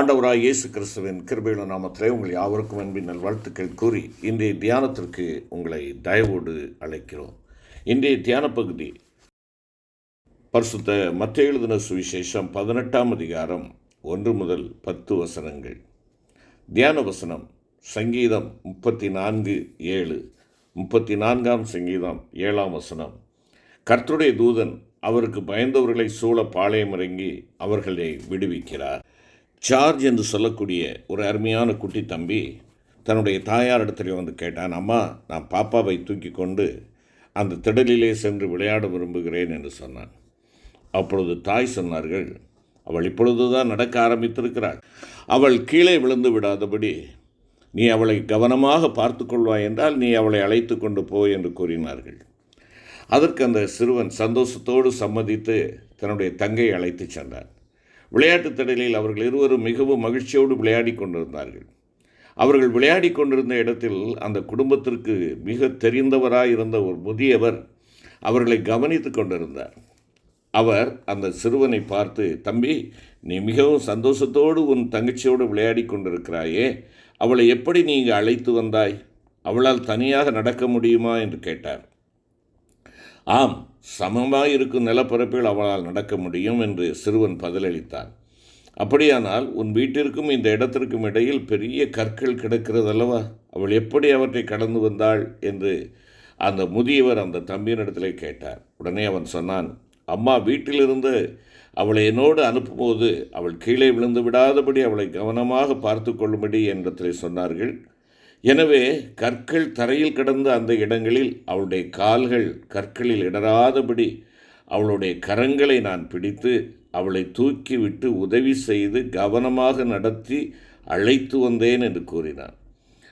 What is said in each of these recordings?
ஆண்டவராய் இயேசு கிறிஸ்துவின் கிருபையுள்ள நாமத்திலே உங்கள் யாவருக்கும் அன்பின் நல்வாழ்த்துக்கள் கூறி இன்றைய தியானத்திற்கு உங்களை தயவோடு அழைக்கிறோம். இன்றைய தியான பகுதி பரிசுத்த மற்ற எழுதின சுவிசேஷம் பதினெட்டாம் அதிகாரம் ஒன்று முதல் பத்து வசனங்கள். தியான வசனம் சங்கீதம் முப்பத்தி நான்கு ஏழு முப்பத்தி நான்காம் சங்கீதம் ஏழாம் வசனம். கர்த்தருடைய தூதன் அவருக்கு பயந்தவர்களை சூழ பாளையம் இறங்கி அவர்களை விடுவிக்கிறார். சார்ஜ் என்று சொல்லக்கூடிய ஒரு அருமையான குட்டி தம்பி தன்னுடைய தாயார் வந்து கேட்டான் அம்மா நான் பாப்பாவை தூக்கி கொண்டு அந்த திடலிலே சென்று விளையாட விரும்புகிறேன் என்று சொன்னான். அப்பொழுது தாய் சொன்னார்கள் அவள் இப்பொழுதுதான் நடக்க ஆரம்பித்திருக்கிறாள். அவள் கீழே விழுந்து விடாதபடி நீ அவளை கவனமாக பார்த்து கொள்வாய் என்றால் நீ அவளை அழைத்து கொண்டு போ என்று கூறினார்கள். அதற்கு அந்த சிறுவன் சந்தோஷத்தோடு சம்மதித்து தன்னுடைய தங்கையை அழைத்து சென்றான். விளையாட்டுத் திடலில் அவர்கள் இருவரும் மிகவும் மகிழ்ச்சியோடு விளையாடி கொண்டிருந்தார்கள். அவர்கள் விளையாடி கொண்டிருந்த இடத்தில் அந்த குடும்பத்திற்கு மிக தெரிந்தவராக இருந்த ஒரு முதியவர் அவர்களை கவனித்து கொண்டிருந்தார். அவர் அந்த சிறுவனை பார்த்து தம்பி நீ மிகவும் சந்தோஷத்தோடு உன் தங்கச்சியோடு விளையாடி கொண்டிருக்கிறாயே அவளை எப்படி நீங்கள் அழைத்து வந்தாய்? அவளால் தனியாக நடக்க முடியுமா? என்று கேட்டார். ஆம் சமமாக இருக்கும் நிலப்பரப்பில் அவளால் நடக்க முடியும் என்று சிறுவன் பதிலளித்தான். அப்படியானால் உன் வீட்டிற்கும் இந்த இடத்திற்கும் இடையில் பெரிய கற்கள் கிடக்கிறது அல்லவா அவள் எப்படி அவற்றை கடந்து வந்தாள் என்று அந்த முதியவர் அந்த தம்பியினிடத்தில் கேட்டார். உடனே அவன் சொன்னான் அம்மா வீட்டிலிருந்து அவளை என்னோடு அனுப்பும்போது அவள் கீழே விழுந்து விடாதபடி அவளை கவனமாக பார்த்து கொள்ளும்படி என்னிடத்தில் சொன்னார்கள். எனவே கற்கள் தரையில் கிடந்த அந்த இடங்களில் அவளுடைய கால்கள் கற்களில் இடராதபடி அவளுடைய கரங்களை நான் பிடித்து அவளை தூக்கிவிட்டு உதவி செய்து கவனமாக நடத்தி அழைத்து வந்தேன் என்று கூறினார்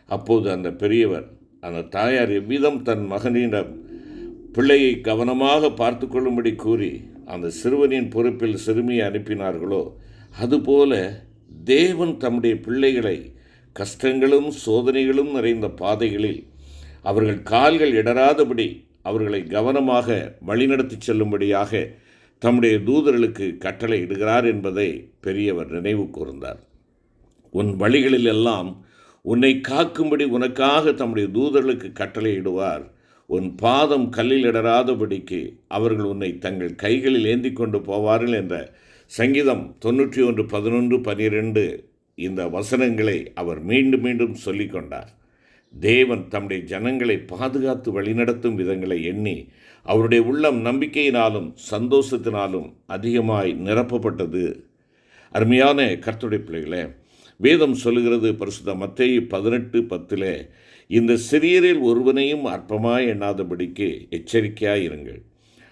அப்போது அந்த பெரியவர் அந்த தாயார் எவ்விதம் தன் மகனிடம் பிள்ளையை கவனமாக பார்த்து கொள்ளும்படி கூறி அந்த சிறுவனின் பொறுப்பில் சிறுமியை அனுப்பினார்களோ அதுபோல தேவன் தம்முடைய பிள்ளைகளை கஷ்டங்களும் சோதனைகளும் நிறைந்த பாதைகளில் அவர்கள் கால்கள் இடராதபடி அவர்களை கவனமாக வழிநடத்தி செல்லும்படியாக தம்முடைய தூதர்களுக்கு கட்டளை இடுகிறார் என்பதை பெரியவர் நினைவு கூர்ந்தார். உன் வழிகளில் எல்லாம் உன்னை காக்கும்படி உனக்காக தம்முடைய தூதர்களுக்கு கட்டளை இடுவார். உன் பாதம் கல்லில் இடராதபடிக்கு அவர்கள் உன்னை தங்கள் கைகளில் ஏந்தி கொண்டு போவார்கள் என்ற சங்கீதம் தொண்ணூற்றி ஒன்று பதினொன்று பனிரெண்டு இந்த வசனங்களை அவர் மீண்டும் மீண்டும் சொல்லிக்கொண்டார் தேவன் தம்முடைய ஜனங்களை பாதுகாத்து வழிநடத்தும் விதங்களை எண்ணி அவருடைய உள்ளம் நம்பிக்கையினாலும் சந்தோஷத்தினாலும் அதிகமாய் நிரப்பப்பட்டது. அருமையான கர்த்துடைய பிள்ளைகளே வேதம் சொல்லுகிறது பரிசுத்த மத்திய பதினெட்டு பத்திலே இந்த சிறியரில் ஒருவனையும் அற்பமாய் எண்ணாதபடிக்கு எச்சரிக்கையாயிருங்கள்.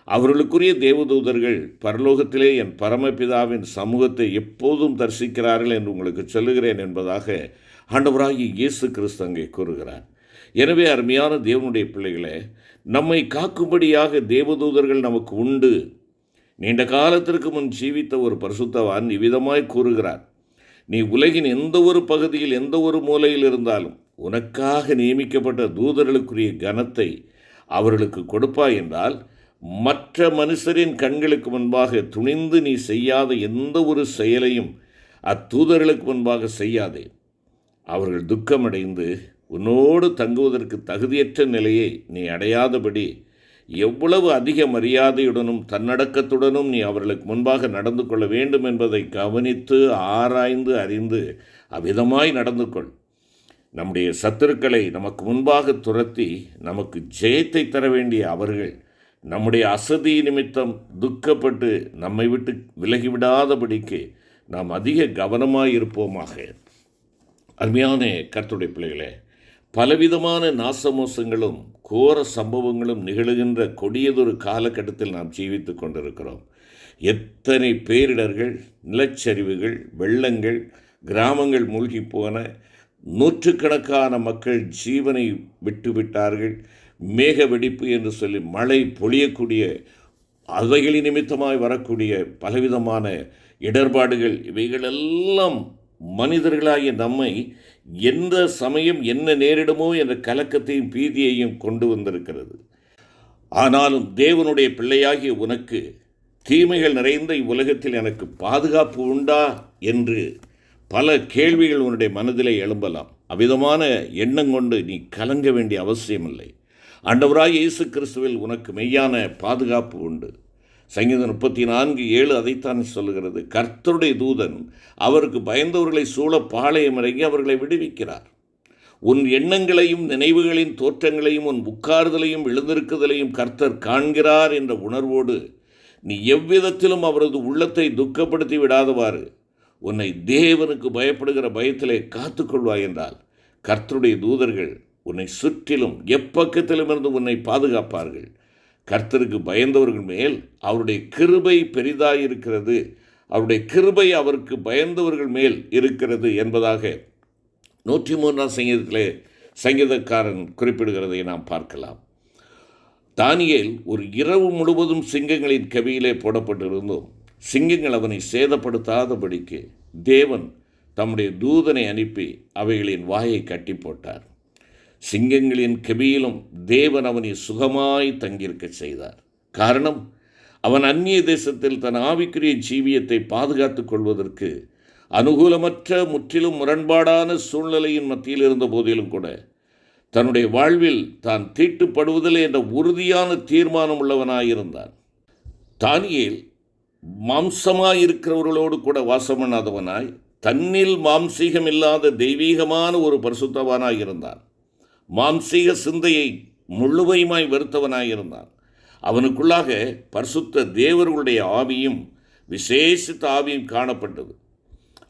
அவர்களுக்குரிய தேவதூதர்கள் பரலோகத்திலே என் பரமபிதாவின் சமூகத்தை எப்போதும் தரிசிக்கிறார்கள் என்று உங்களுக்கு சொல்லுகிறேன் என்பதாக ஆண்டவராகி இயேசு கிறிஸ்து அங்கே கூறுகிறார். எனவே அருமையான தேவனுடைய பிள்ளைகளே நம்மை காக்கும்படியாக தேவதூதர்கள் நமக்கு உண்டு. நீண்ட காலத்திற்கு முன் ஜீவித்த ஒரு பரிசுத்தவான் இவ்விதமாய் கூறுகிறார் நீ உலகின் எந்த ஒரு பகுதியில் எந்த ஒரு மூலையில் இருந்தாலும் உனக்காக நியமிக்கப்பட்ட தூதர்களுக்குரிய கனத்தை அவர்களுக்கு கொடுப்பாய் என்றால் மற்ற மனுஷரின் கண்களுக்கு முன்பாக துணிந்து நீ செய்யாத எந்த ஒரு செயலையும் அத்தூதர்களுக்கு முன்பாக செய்யாதே. அவர்கள் துக்கமடைந்து உன்னோடு தங்குவதற்கு தகுதியற்ற நிலையை நீ அடையாதபடி எவ்வளவு அதிக மரியாதையுடனும் தன்னடக்கத்துடனும் நீ அவர்களுக்கு முன்பாக நடந்து கொள்ள வேண்டும் என்பதை கவனித்து ஆராய்ந்து அறிந்து அவ்விதமாய் நடந்து கொள். நம்முடைய சத்துருக்களை நமக்கு முன்பாக துரத்தி நமக்கு ஜெயத்தை தர வேண்டிய அவர்கள் நம்முடைய அசதி நிமித்தம் துக்கப்பட்டு நம்மை விட்டு விலகிவிடாதபடிக்கு நாம் அதிக கவனமாக இருப்போமாக. அருமையான கர்த்துடைய பிள்ளைகளே பலவிதமான நாசமோசங்களும் கோர சம்பவங்களும் நிகழுகின்ற கொடியதொரு காலகட்டத்தில் நாம் ஜீவித்து கொண்டிருக்கிறோம். எத்தனை பேரிடர்கள் நிலச்சரிவுகள் வெள்ளங்கள் கிராமங்கள் மூழ்கி போன நூற்றுக்கணக்கான மக்கள் ஜீவனை விட்டுவிட்டார்கள். மேக வெடிப்பு என்று சொல்லி மழை பொழியக்கூடிய அவைகளின் நிமித்தமாய் வரக்கூடிய பலவிதமான இடர்பாடுகள் இவைகளெல்லாம் மனிதர்களாகிய நம்மை எந்த சமயம் என்ன நேரிடுமோ என்ற கலக்கத்தையும் பீதியையும் கொண்டு வந்திருக்கிறது. ஆனாலும் தேவனுடைய பிள்ளையாகிய உனக்கு தீமைகள் நிறைந்த இவ்வுலகத்தில் எனக்கு பாதுகாப்பு உண்டா என்று பல கேள்விகள் உன்னுடைய மனதிலே எழும்பலாம். அவ்விதமான எண்ணம் கொண்டு நீ கலங்க வேண்டிய அவசியமில்லை. ஆண்டவராய் இயேசு கிறிஸ்துவில் உனக்கு மெய்யான பாதுகாப்பு உண்டு. சங்கீதம் முப்பத்தி நான்கு ஏழு அதைத்தான் சொல்லுகிறது. கர்த்தருடைய தூதன் அவருக்கு பயந்தவர்களை சூழ பாளையம் இறங்கி அவர்களை விடுவிக்கிறார். உன் எண்ணங்களையும் நினைவுகளின் தோற்றங்களையும் உன் உட்கார்தலையும் எழுந்திருக்குதலையும் கர்த்தர் காண்கிறார் என்ற உணர்வோடு நீ எவ்விதத்திலும் அவரது உள்ளத்தை துக்கப்படுத்தி விடாதவாறு உன்னை தேவனுக்கு பயப்படுகிற பயத்திலே காத்துக்கொள்வாய் என்றால் கர்த்தருடைய தூதர்கள் உன்னை சுற்றிலும் எப்பக்கத்திலும் இருந்து உன்னை பாதுகாப்பார்கள். கர்த்தருக்கு பயந்தவர்கள் மேல் அவருடைய கிருபை பெரிதாயிருக்கிறது. அவருடைய கிருபை அவருக்கு பயந்தவர்கள் மேல் இருக்கிறது என்பதாக நூற்றி மூன்றாம் சங்கீதத்திலே சங்கீதக்காரன் குறிப்பிடுகிறதை நாம் பார்க்கலாம். தானியேல் ஒரு இரவு முழுவதும் சிங்கங்களின் கவியிலே போடப்பட்டிருந்தும் சிங்கங்கள் அவனை சேதப்படுத்தாதபடிக்கு தேவன் தம்முடைய தூதனை அனுப்பி அவைகளின் வாயை கட்டி போட்டார் சிங்கங்களின் கெபியிலும் தேவன் அவனை சுகமாய் தங்கியிருக்க செய்தார். காரணம் அவன் அந்நிய தேசத்தில் தன் ஆவிக்குரிய ஜீவியத்தை பாதுகாத்துக் கொள்வதற்கு அனுகூலமற்ற முற்றிலும் முரண்பாடான சூழ்நிலையின் மத்தியில் இருந்த போதிலும் கூட தன்னுடைய வாழ்வில் தான் தீட்டுப்படுவதில்லை என்ற உறுதியான தீர்மானம் உள்ளவனாயிருந்தான். தானியேல் மாம்சமாய் இருக்கிறவர்களோடு கூட வாசம் பண்ணாதவனாய் தன்னில் மாம்சீகம் இல்லாத தெய்வீகமான ஒரு பரிசுத்தவானாய் இருந்தான் மாம்சீக சிந்தையை முழுமையுமாய் வெறுத்தவனாயிருந்தான். அவனுக்குள்ளாக பரிசுத்த தேவர்களுடைய ஆவியும் விசேஷித்த ஆவியும் காணப்பட்டது.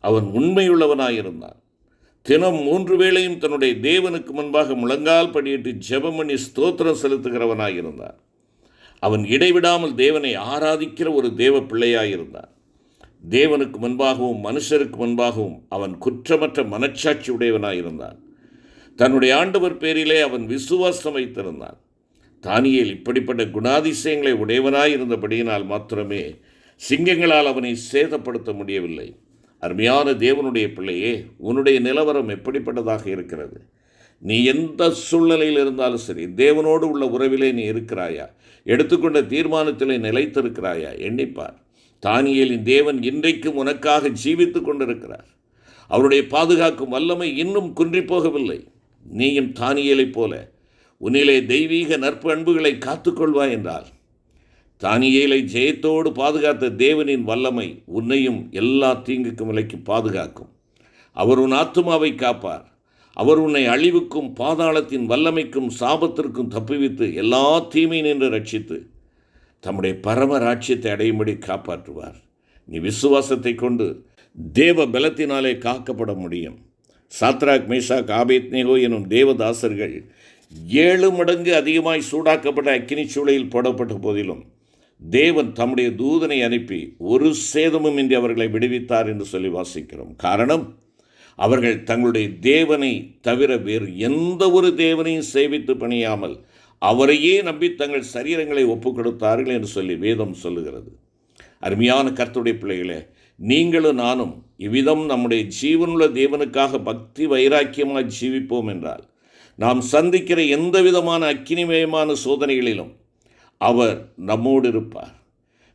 அவன் உண்மையுள்ளவனாயிருந்தான். தினம் மூன்று வேளையும் தன்னுடைய தேவனுக்கு முன்பாக முழங்கால் படியிட்டு ஜெபம் பண்ணி ஸ்தோத்திரம் செலுத்துகிறவனாயிருந்தான். அவன் இடைவிடாமல் தேவனை ஆராதிக்கிற ஒரு தேவ பிள்ளையாயிருந்தான். தேவனுக்கு முன்பாகவும் மனுஷருக்கு முன்பாகவும் அவன் குற்றமற்ற மனச்சாட்சி உடையவனாயிருந்தான். தன்னுடைய ஆண்டவர் பேரிலே அவன் விசுவாசம் வைத்திருந்தான். தானியேல் இப்படிப்பட்ட குணாதிசயங்களை உடையவனாய் இருந்தபடியினால் மாத்திரமே சிங்கங்களால் அவனை சேதப்படுத்த முடியவில்லை. அருமையான தேவனுடைய பிள்ளையே உன்னுடைய நிலவரம் எப்படிப்பட்டதாக இருக்கிறது? நீ எந்த சூழ்நிலையில் இருந்தாலும் சரி தேவனோடு உள்ள உறவிலே நீ இருக்கிறாயா? எடுத்துக்கொண்ட தீர்மானத்திலே நிலைத்திருக்கிறாயா? எண்ணிப்பார் தானியேலின் தேவன் இன்றைக்கும் உனக்காக ஜீவித்து கொண்டிருக்கிறார். அவருடைய பாதுகாக்கும் வல்லமை இன்னும் குன்றி போகவில்லை. நீயும் தானியேலைப் போல உன்னிலே தெய்வீக நற்பு அன்புகளை காத்துக்கொள்வாய் என்றால் தானியேலை ஜெயத்தோடு பாதுகாத்த தேவனின் வல்லமை உன்னையும் எல்லா தீங்குக்கும் விலைக்கும் பாதுகாக்கும். அவர் உன் ஆத்துமாவை காப்பார். அவர் உன்னை அழிவுக்கும் பாதாளத்தின் வல்லமைக்கும் சாபத்திற்கும் தப்புவித்து எல்லா தீமை நின்று ரட்சித்து தம்முடைய பரம ராட்சியத்தை அடையும்படி காப்பாற்றுவார். நீ விசுவாசத்தை கொண்டு தேவ பலத்தினாலே காக்கப்பட முடியும். சாத்ராக் மேஷாக் ஆபேத்னேகோ எனும் தேவதாசர்கள் ஏழு மடங்கு அதிகமாய் சூடாக்கப்பட்ட அக்கினி சூளையில் போடப்பட்ட போதிலும் தேவன் தம்முடைய தூதனை அனுப்பி ஒரு சேதமும் இன்றி அவர்களை விடுவித்தார் என்று சொல்லி வாசிக்கிறோம். காரணம் அவர்கள் தங்களுடைய தேவனை தவிர வேறு எந்த ஒரு தேவனையும் சேவித்து பணியாமல் அவரையே நம்பி தங்கள் சரீரங்களை ஒப்புக் கொடுத்தார்கள் என்று சொல்லி வேதம் சொல்லுகிறது. அருமையான கர்த்துடைய பிள்ளைகளே நீங்களும் நானும் இவ்விதம் நம்முடைய ஜீவனுள்ள தேவனுக்காக பக்தி வைராக்கியமாக ஜீவிப்போம் என்றால் நாம் சந்திக்கிற எந்த விதமான அக்கினிமயமான சோதனைகளிலும் அவர் நம்மோடு இருப்பார்.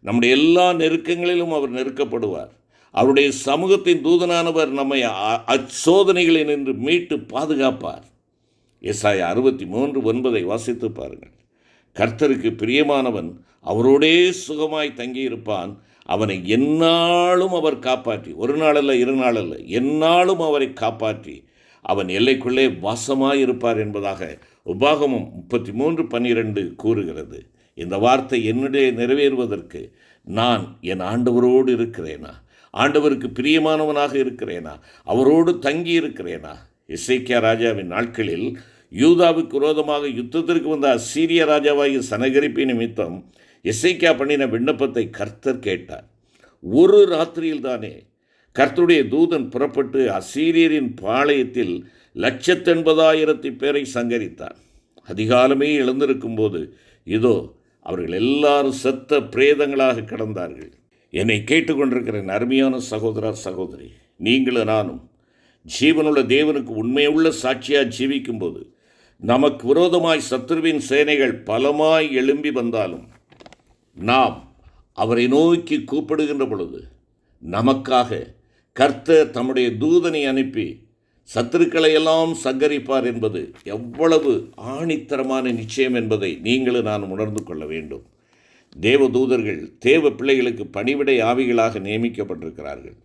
நம்முடைய எல்லா நெருக்கங்களிலும் அவர் நெருக்கப்படுவார். அவருடைய சமூகத்தின் தூதனானவர் நம்மை அ- அச்சோதனைகளில் நின்று மீட்டு பாதுகாப்பார். எஸ்ஐ அறுபத்தி மூன்று ஒன்பதை வாசித்து பாருங்கள். கர்த்தருக்கு பிரியமானவன் அவரோடே சுகமாய் தங்கியிருப்பான். அவனை எந்நாளும் அவர் காப்பாற்றி. ஒரு நாளல்ல இரு நாளல்ல எந்நாளும் அவரை காப்பாற்றி. அவன் எல்லைக்குள்ளே வாசமாயிருப்பார் என்பதாக உபாகமம் முப்பத்தி மூன்று பன்னிரெண்டு கூறுகிறது. இந்த வார்த்தை என்னுடைய நிறைவேறுவதற்கு நான் என் ஆண்டவரோடு இருக்கிறேனா? ஆண்டவருக்கு பிரியமானவனாக இருக்கிறேனா? அவரோடு தங்கி இருக்கிறேனா இசைக்கியா ராஜாவின் நாட்களில் யூதாவுக்கு விரோதமாக யுத்தத்திற்கு வந்த அசீரிய ராஜாவாகிய சனகரிப்பு நிமித்தம் இசைக்கா பண்ணின விண்ணப்பத்தை கர்த்தர் கேட்டார். ஒரு ராத்திரியில் தானே கர்த்தருடைய தூதன் புறப்பட்டு அசீரியரின் பாளையத்தில் லட்சத்தெண்பதாயிரத்தி பேரை சங்கரித்தார். அதிகாலமே எழுந்திருக்கும்போது இதோ அவர்கள் எல்லாரும் செத்த பிரேதங்களாக கிடந்தார்கள். என்னை கேட்டுக்கொண்டிருக்கிற அருமையான சகோதரா சகோதரி நீங்களும் நானும் ஜீவனுள்ள தேவனுக்கு உண்மையுள்ள சாட்சியாக ஜீவிக்கும்போது நமக்கு விரோதமாய் சத்ருவின் சேனைகள் பலமாய் எழும்பி வந்தாலும் நாம் அவரை நோக்கி கூப்பிடுகின்ற பொழுது நமக்காக கர்த்தர் தம்முடைய தூதனை அனுப்பி சத்துருக்களை எல்லாம் சங்கரிப்பார் என்பது எவ்வளவு ஆணித்தரமான நிச்சயம் என்பதை நீங்களும் நான் உணர்ந்து கொள்ள வேண்டும். தேவ தூதர்கள் தேவ பிள்ளைகளுக்கு பணிவிடை ஆவிகளாக நியமிக்கப்பட்டிருக்கிறார்கள்.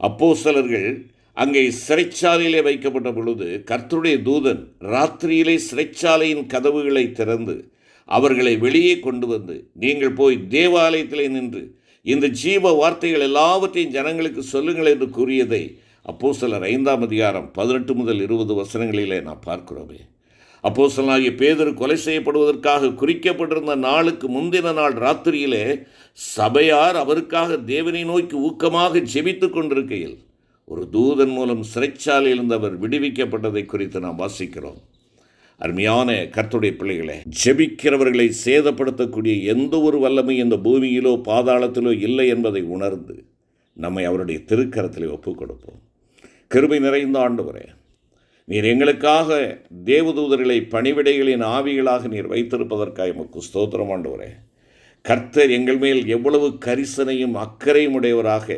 அப்போஸ்தலர்கள் அங்கே சிறைச்சாலையிலே வைக்கப்பட்ட பொழுது கர்த்தருடைய தூதன் ராத்திரியிலே சிறைச்சாலையின் கதவுகளை திறந்து அவர்களை வெளியே கொண்டு வந்து நீங்கள் போய் தேவாலயத்திலே நின்று இந்த ஜீவ வார்த்தைகள் எல்லாவற்றையும் ஜனங்களுக்கு சொல்லுங்கள் என்று கூறியதை அப்போஸ்தலர் ஐந்தாம் அதிகாரம் பதினெட்டு முதல் இருபது வசனங்களிலே நாம் பார்க்கிறோமே. அப்போஸ்தலனாகிய பேதர் கொலை செய்யப்படுவதற்காக குறிக்கப்பட்டிருந்த நாளுக்கு முந்தின நாள் ராத்திரியிலே சபையார் அவருக்காக தேவனை நோக்கி ஊக்கமாக ஜெபித்து கொண்டிருக்கையில் ஒரு தூதன் மூலம் சிறைச்சாலையில் இருந்து அவர் விடுவிக்கப்பட்டதை குறித்து நாம் வாசிக்கிறோம். அருமையான கர்த்துடைய பிள்ளைகளை ஜெபிக்கிறவர்களை சேதப்படுத்தக்கூடிய எந்த ஒரு வல்லமை இந்த பூமியிலோ பாதாளத்திலோ இல்லை என்பதை உணர்ந்து நம்மை அவருடைய திருக்கரத்திலே ஒப்புக் கொடுப்போம் கிருபை நிறைந்த ஆண்டவரே நீர் எங்களுக்காக தேவதூதர்களை பணிவிடைகளின் ஆவிகளாக நீர் வைத்திருப்பதற்காக எமக்கு ஸ்தோத்திரம் ஆண்டவரே. கர்த்தர் எங்கள் மேல் எவ்வளவு கரிசனையும் அக்கறையும் உடையவராக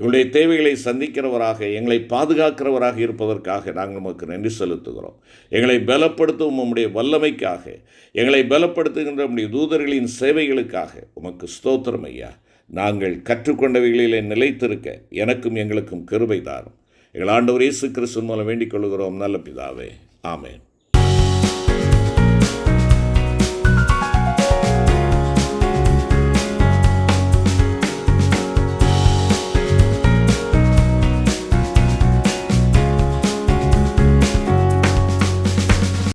எங்களுடைய தேவைகளை சந்திக்கிறவராக எங்களை பாதுகாக்கிறவராக இருப்பதற்காக நாங்கள் உமக்கு நன்றி செலுத்துகிறோம். எங்களை பலப்படுத்தும் உம்முடைய வல்லமைக்காக எங்களை பலப்படுத்துகின்ற உம்முடைய தூதர்களின் சேவைகளுக்காக உமக்கு ஸ்தோத்திரம் ஐயா. நாங்கள் கற்றுக்கொண்டவைகளிலே நிலைத்திருக்க எனக்கும் எங்களுக்கும் கிருபை தாரும். எங்கள் ஆண்டவர் இயேசு கிறிஸ்து மூலம் வேண்டிக் கொள்கிறோம். நல்ல பிதாவே. ஆமேன்.